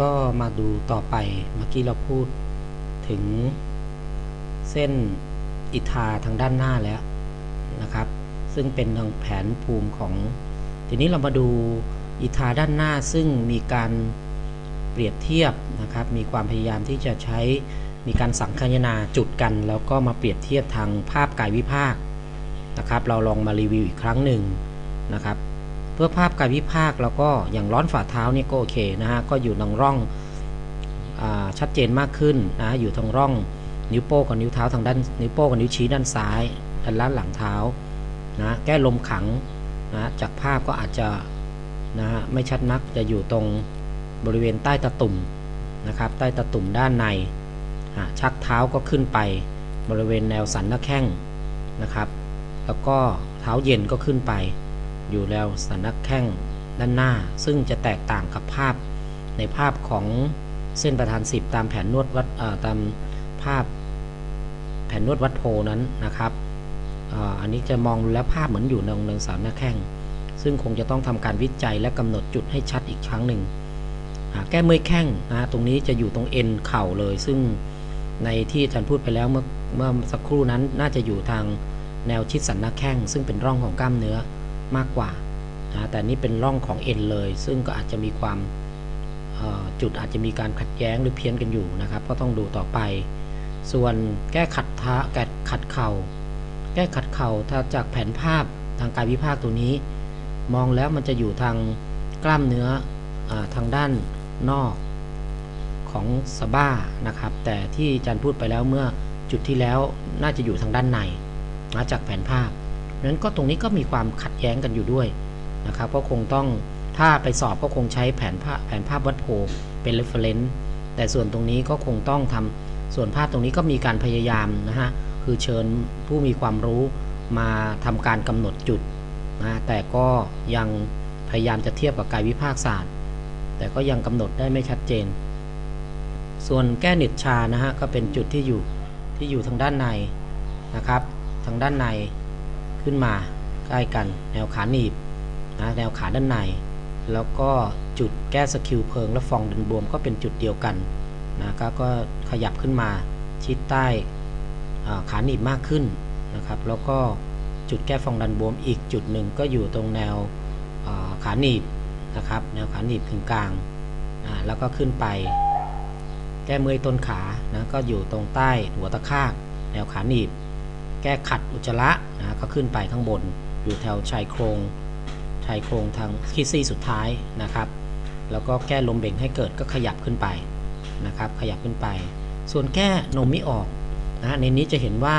ก็มาดูต่อไป เมื่อกี้เราพูดถึงเส้นอิทาทางด้านหน้าแล้วนะครับ ซึ่งเป็นทางแผนภูมิของ ทีนี้เรามาดูอิทาด้านหน้าซึ่งมีการเปรียบเทียบนะครับ มีความพยายามที่จะใช้มีการสังคายนาจุดกัน แล้วก็มาเปรียบเทียบทางภาพกายวิภาคนะครับ เราลองมารีวิวอีกครั้งหนึ่งนะครับ พื่อภาพกายวิภาคแล้วก็อย่างร้อนฝ่าเท้านี่ก็โอเคนะฮะก็อยู่ทางร่องอชัดเจนมากขึ้นนะอยู่ทางร่องนิ้วโป้งกับนิ้วเท้าทางด้านนิ้วโป้งกับนิ้วชี้ด้านซ้ายด้านล่างหลังเท้านะแก้ลมขังนะจากภาพก็อาจจะนะฮะไม่ชัดนักจะอยู่ตรงบริเวณใต้ตะตุ่มนะครับใต้ตะตุ่มด้านในชักเท้าก็ขึ้นไปบริเวณแนวสันหน้าแข้งนะครับ แล้วก็เท้าเย็นก็ขึ้นไป อยู่แล้วสันนักแข้งด้านหน้า ซึ่งจะแตกต่างกับภาพในภาพของเส้นประธานสิบตามแผนนวดวัดตามภาพแผนนวดวัดโพนั้นนะครับอันนี้จะมองแล้วภาพเหมือนอยู่ในองค์เนินสันหน้าแข้ง ซึ่งคงจะต้องทำการวิจัยและกำหนดจุดให้ชัดอีกครั้งหนึ่ง แก้เมื่อยแข้งนะตรงนี้จะอยู่ตรงเอ็นเข่าเลย ซึ่งในที่อาจารย์พูดไปแล้วเมื่อเมื่อสักครู่นั้นน่าจะอยู่ทางแนวชิดสันหน้าแข้ง ซึ่งเป็นร่องของกล้ามเนื้อ มากกว่านะแต่นี่เป็นร่องของเอ็นเลย ซึ่งก็อาจจะมีความจุดอาจจะมีการขัดแย้งหรือเพี้ยนกันอยู่นะครับ ก็ต้องดูต่อไป ส่วนแก้ขัดท้าแก้ขัดเข่า แก้ขัดเข่าถ้าจากแผนภาพทางกายวิภาคตัวนี้ มองแล้วมันจะอยู่ทางกล้ามเนื้ออทางด้านนอกของสะบ้านะครับ แต่ที่อาจารย์พูดไปแล้วเมื่อจุดที่แล้วน่าจะอยู่ทางด้านในนะจากแผนภาพ นั้นก็ตรงนี้ก็มีความขัดแย้งกันอยู่ด้วยนะครับก็คงต้องถ้าไปสอบก็คงใช้แผนภาพแผนภาพวัดโพเป็น reference แต่ส่วนตรงนี้ก็คงต้องทำส่วนภาพตรงนี้ก็มีการพยายามนะฮะคือเชิญผู้มีความรู้มาทำการกำหนดจุดนะแต่ก็ยังพยายามจะเทียบกับกายวิภาคศาสตร์ แต่ก็ยังกำหนดได้ไม่ชัดเจน ส่วนแก้นิดชานะฮะก็เป็นจุดที่อยู่ที่อยู่ทางด้านในนะครับ ทางด้านใน ขึ้นมาใกล้กัน แนวขาหนีบนะแนวขาด้านใน แล้วก็จุดแก้สกิลเพิง และฟองดันบวมก็เป็นจุดเดียวกันนะกก็ขยับขึ้นมาชิดใต้ขาหนีบมากขึ้นนะครับ แล้วก็จุดแก้ฟองดันบวมอีกจุดหนึ่งก็อยู่ตรงแนวขาหนีบนะครับแนวขาหนีบถึงกลางแล้วก็ขึ้นไป แก้เมื่อยต้นขานะก็อยู่ตรงใต้หัวตะข้างแนวขาหนีบ แก้ขัดอุจจาระนะก็ขึ้นไปข้างบนอยู่แถวชายโครงชายโครงทางคิซี่สุดท้ายนะครับ แล้วก็แก้ลมเบ่งให้เกิดก็ขยับขึ้นไปนะครับ ขยับขึ้นไป ส่วนแก้นมไม่ออกนะในนี้จะเห็นว่า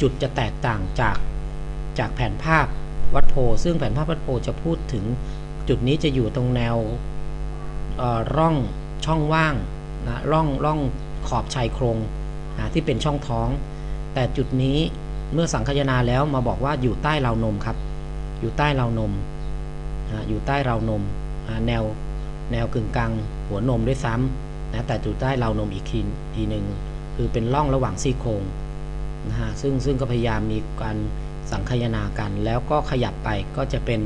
จุดจะแตกต่างจากจากแผนภาพวัดโพ ซึ่งแผนภาพวัดโพจะพูดถึงจุดนี้จะอยู่ตรงแนวร่องช่องว่างนะร่องร่องขอบชายโครงนะที่เป็นช่องท้อง แต่จุดนี้ เมื่อสังคายนาแล้วมาบอกว่าอยู่ใต้เรานมครับ อยู่ใต้เรานมอยู่ใต้เรานมแนวแนวกึ่งกลางหัวนมด้วยซ้ำนะแต่อยู่ใต้เรานมอีกทีทีหนึ่งคือเป็นร่องระหว่างซี่โครงนะฮะซึ่งซึ่งก็พยายามมีการสังคายนากัน แล้วก็ขยับไปก็จะเป็น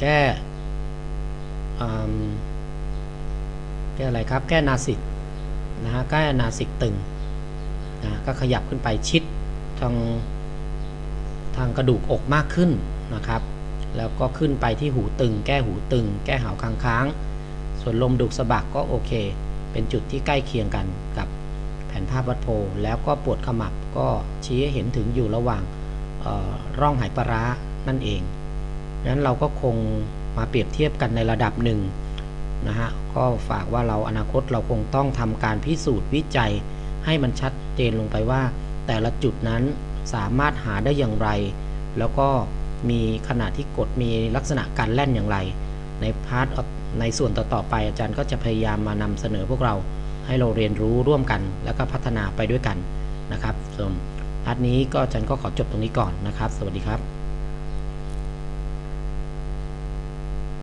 แก้แก้อะไรครับ แก้นาสิกนะฮะแก้นาสิกตึง นะก็ขยับขึ้นไปชิดทางทางกระดูกอกมากขึ้นนะครับ แล้วก็ขึ้นไปที่หูตึง แก้หูตึง แก้หาวค้างค้างส่วนลมดุกสะบักก็โอเค เป็นจุดที่ใกล้เคียงกันกับแผนภาพวัดโพ แล้วก็ปวดขมับก็ชี้ให้เห็นถึงอยู่ระหว่างร่องหายปร้านั่นเองนั้นเราก็คงมาเปรียบเทียบกันในระดับหนึ่งนะฮะ ก็ฝากว่าเราอนาคตเราคงต้องทำการพิสูจน์วิจัย ให้มันชัดเจนลงไปว่า แต่ละจุดนั้นสามารถหาได้อย่างไร แล้วก็มีขนาดที่กดมีลักษณะการแล่นอย่างไร ในพาร์ทในส่วนต่อๆไปอาจารย์ก็จะพยายามมานำเสนอพวกเรา ให้เราเรียนรู้ร่วมกัน แล้วก็พัฒนาไปด้วยกันนะครับส่วนพาร์ทนี้ก็อาจารย์ก็ขอจบตรงนี้ก่อนนะครับ สวัสดีครับ